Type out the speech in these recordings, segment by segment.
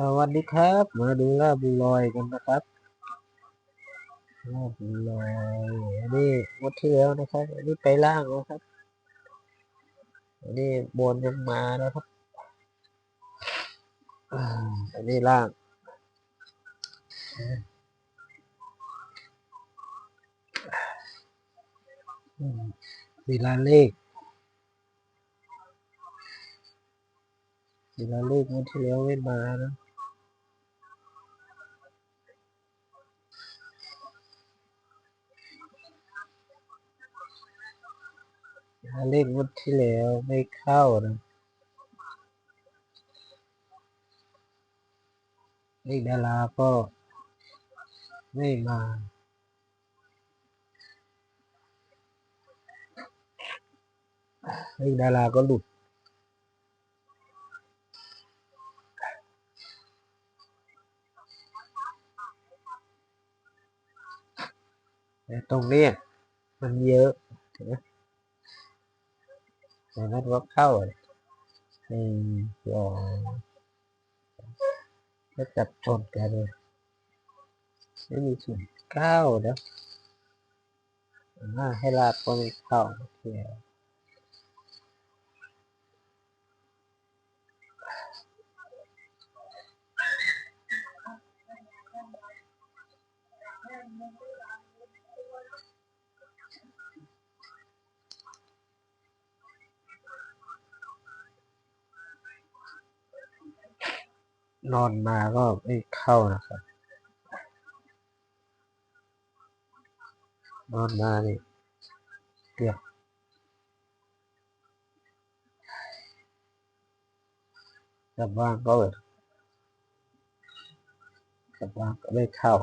สวัสดีครับ มาดูลาบลอยกันนะครับลาบลอยอันนี้งวดที่แล้วนะครับอันนี้ไปล่างแล้วครับอันนี้บนยังมานะครับอันนี้ล่างอืมศิลาเลขศิลาเลขงวดที่แล้วไม่มานะ เล่นงวดที่แล้วไม่เข้านะเลขดาราก็ไม่มาเลขดาราก็หลุดตรงนี้มันเยอะนไห มแต่มันก็เข้าเลยหนึ่งสอก็จับชนกันเลยไม่มีส่วนเก้านะอ่าให้ลาบก็ไม่เข้าโอเค นอนมาก็ไม่เข้านะครับ นอนมานี่เกือบกลับว่างก็เลยกลับว่างก็ไม่เข้า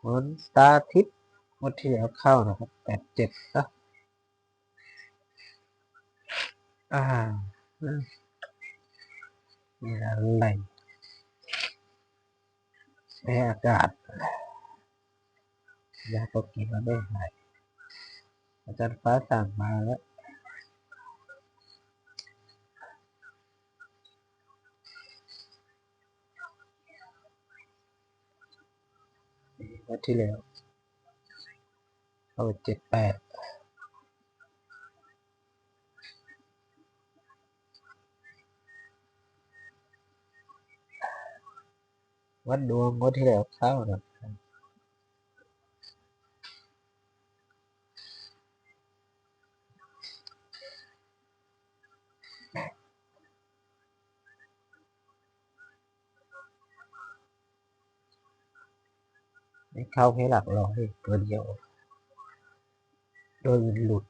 ผลตาทิพย์งวดที่แล้วเข้านะครับแปดเจ็ดนะ อ่าอะไรแพ้อากาศยาก็กินแล้วไม่หายอาจารย์ฟ้าสั่งมาแล้ววันที่แล้วเอาเจ็ดแปด วัดดวงงดที่แล้วเข้านะเข้าแค่หลักร้อยตัวเดียว โดยอื่นหลุด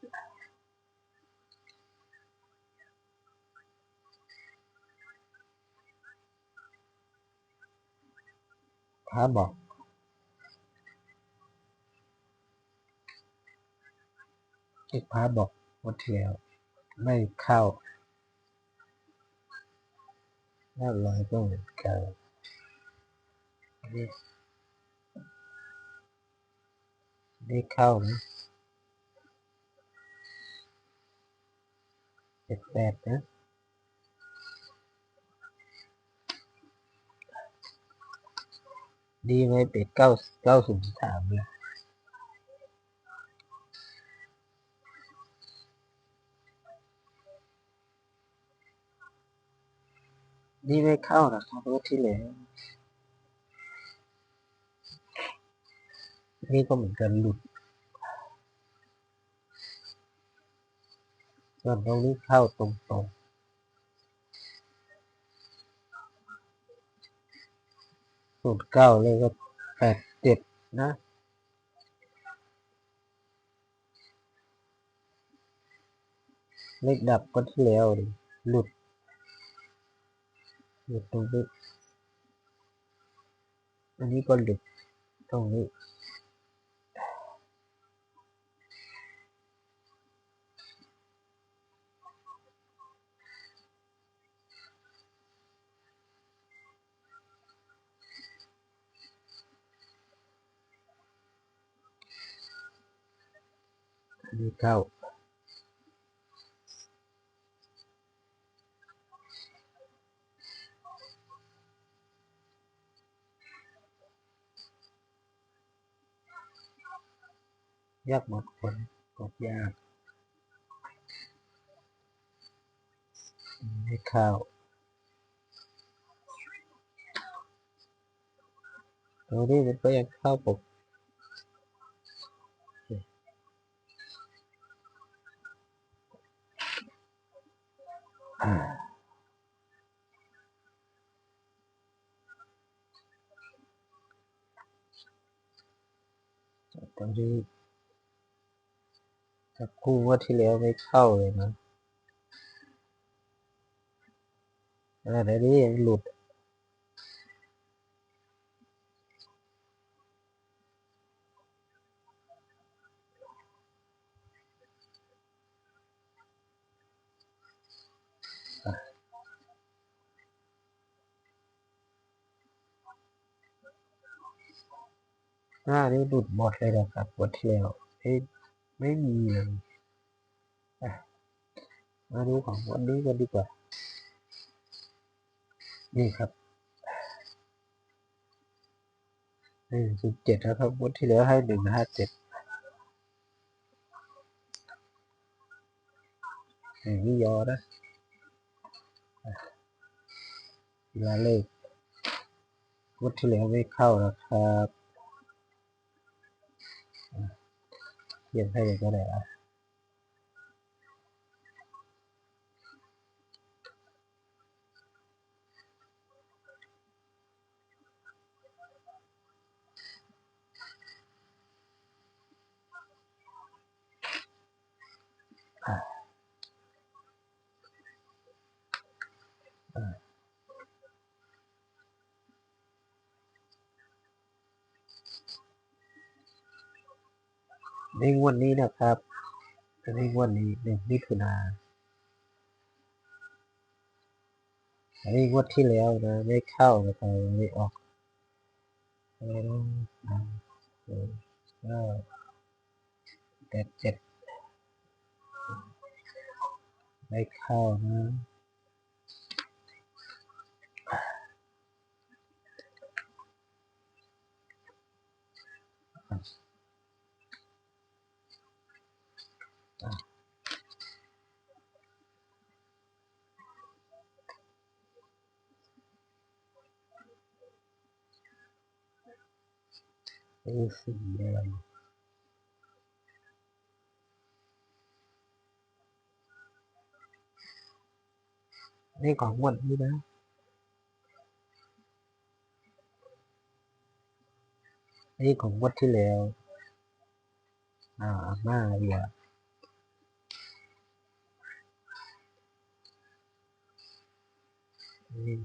พระบอกเอกพระบอกงวดที่แล้วไม่เข้าหน้าร้อยก็เหมือนกันอันนี่ได้เข้านะเจ็ดแปดนะ ดีไหมเป็ดเก้าเก้าศูนย์สามเลยนี่ไม่เข้านะครับงวดที่แล้วนี่ก็เหมือนกันหลุดส่วนตรงนี้เข้าตรงๆ สูตรเก้าเลยก็แปดเจ็ดนะเลขดับก็ที่แล้ว หลุด หลุดตรงนี้ อันนี้ก็หลุดตรงนี้ นี้เข้า ยากหมดคนกดยากไม่เข้าตรงนี้มันก็ยังเข้าปก ตอนนี้ถ้าคู่ว่าที่แล้วไม่เข้าเลยนะอะไรนี้ยังหลุด หน้านี่หลุดหมดเลยนะครับงวันที่แล้วไม่ไม่มีเลยอะมาดูของวันนี้กันดีกว่า นี่ครับหนึ่งจุดเจ็ดนะครับวันที่แล้วให้หนึ่งห้าเจ็ดนี่ยอนะอะเวลาเลขวันที่แล้วไม่เข้านะครับ เขียนให้ ในงวดนี้นะครับในงวดนี้หนึ่งมิถุนาอันนี้งวดที่แล้วนะ ไม่เข้านะครับไม่ออกเอออ่าเออเก้แปดเจ็ดไม่เข้านะนี่ โอ้สีอะไรนี่ของงวดนี้นะนี่ของงวดที่แล้ว อ่ามาดีกว่านี่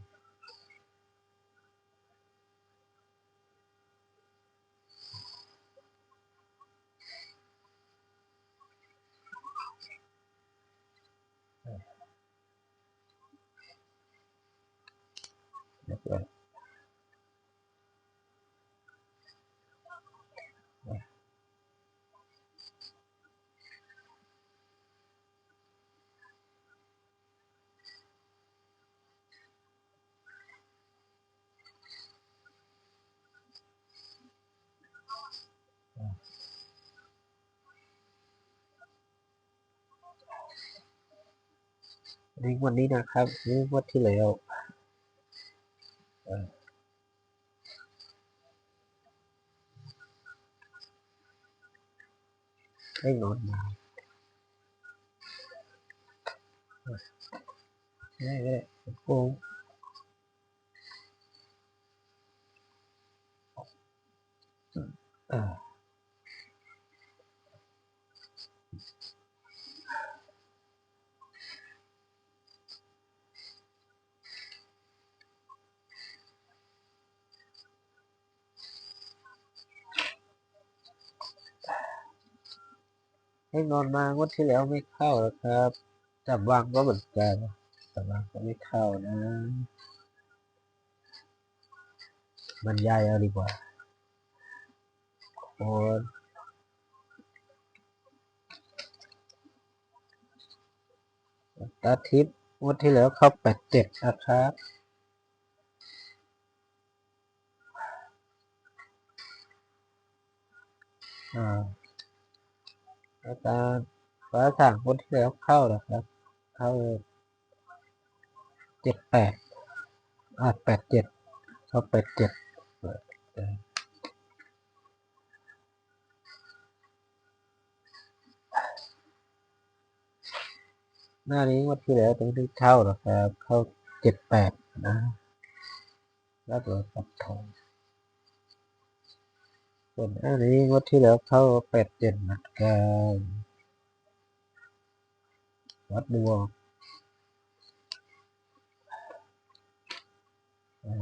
ในวดนี้นะครับนี่งวดที่แล้วเออไม่นอนมาได้ได้โอ้อ่า ให้นอนมางวดที่แล้วไม่เข้าแล้วครับจับวางก็เหมือนกันจับวางก็ไม่เข้านะบรรยายเอาดีกว่าโอนตาทิพย์งวดที่แล้วเข้าแปดเจ็ดนะครับอ่า อาจารย์ฟ้าสั่งคนที่แล้วเข้าเหรอครับ เข้าเจ็ดแปดอ่าแปดเจ็ดเข้าแปดเจ็ดหน้านี้วันที่แล้วตรงที่เข้าเหรอครับ เข้าเจ็ดแปดนะแล้วตัวปับทอง ส่วนหน้านี้งวันที่แล้วเข้าแปดเจ็ดเหมือนกันวัดดวงอ่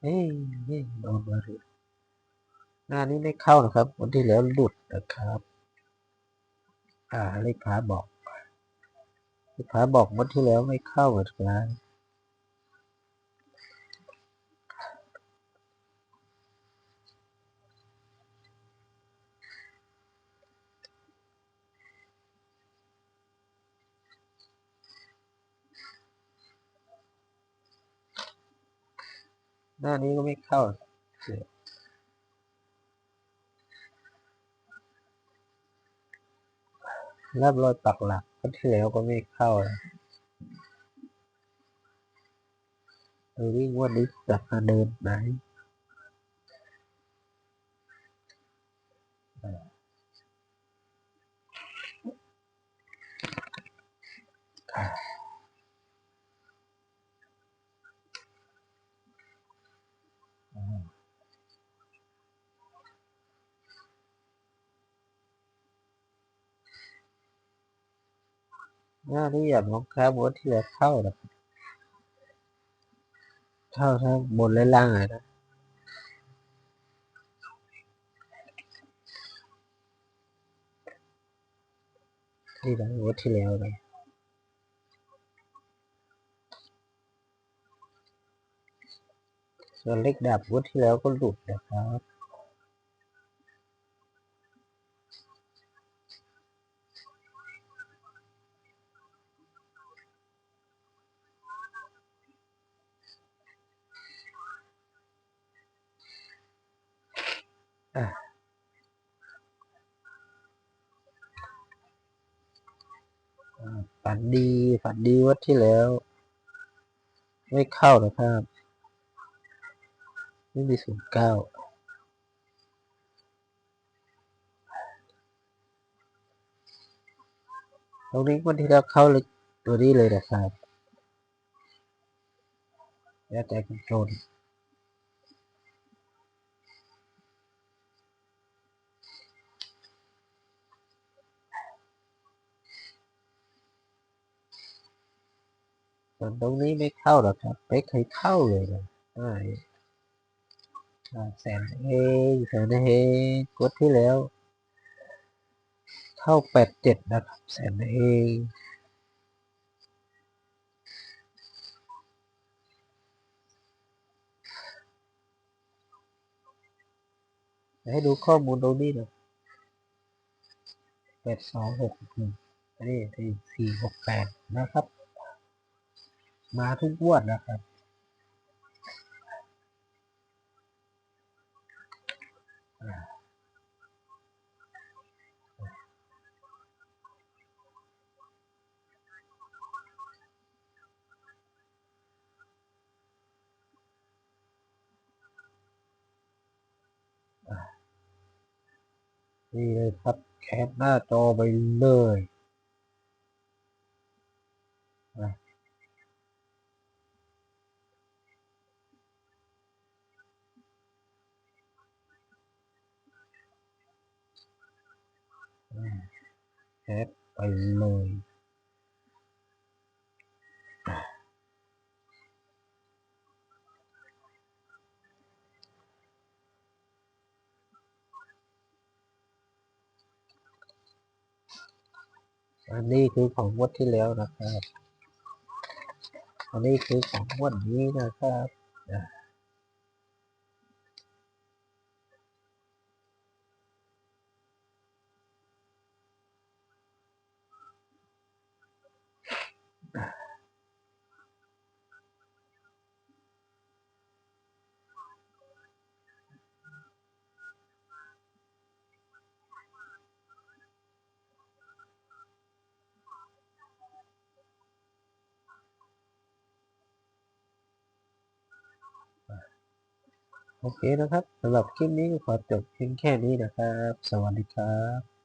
เฮ้ยเฮ้ยโดนมาเลย หน้านี้ไม่เข้านะครับ วันที่แล้วหลุดนะครับ อ่าเลขขาบอกเลขขาบอกวันที่แล้วไม่เข้าเหมือนกันหน้านี้ก็ไม่เข้า รับรอยปักหลักก็ที่แล้วก็ไม่เข้าเออวิ่งวันนี้จะมาเดินไหน หน้านี้อย่ามองค้าบนที่แล้วเข้านะเข้าทั้งบนและล่างเลยนะที่แล้ววันที่แล้วเลยส่วนเลขดับวันที่แล้วก็หลุดนะครับ ฝันดี ฝันดีวัดที่แล้ว ไม่เข้านะครับ ไม่มีศูนย์เก้าตรงนี้วันที่แล้วเข้าเลยตัวนี้เลยนะครับแล้วแต่คุณโจน ส่วนตรงนี้ไม่เข้าหรอกครับ ไม่เคยเข้าเลยนะใช่อ่แสนเฮแสนเฮกดที่แล้ว เข้าแปดเจ็ดนะครับ แสนเฮให้ดูข้อมูลตรงนี้นะแปดสองหกหนึ่งนนี้ที่สี่หกแปดนะครับ มาทุกงวดนะครับ นี่เลยครับแคปหน้าจอไปเลยนะ แคปไปเลยอันนี้คือของงวดที่แล้วนะครับ อันนี้คือของงวดนี้นะครับ โอเคนะครับสำหรับคลิปนี้ก็ขอจบเพียงแค่นี้นะครับ สวัสดีครับ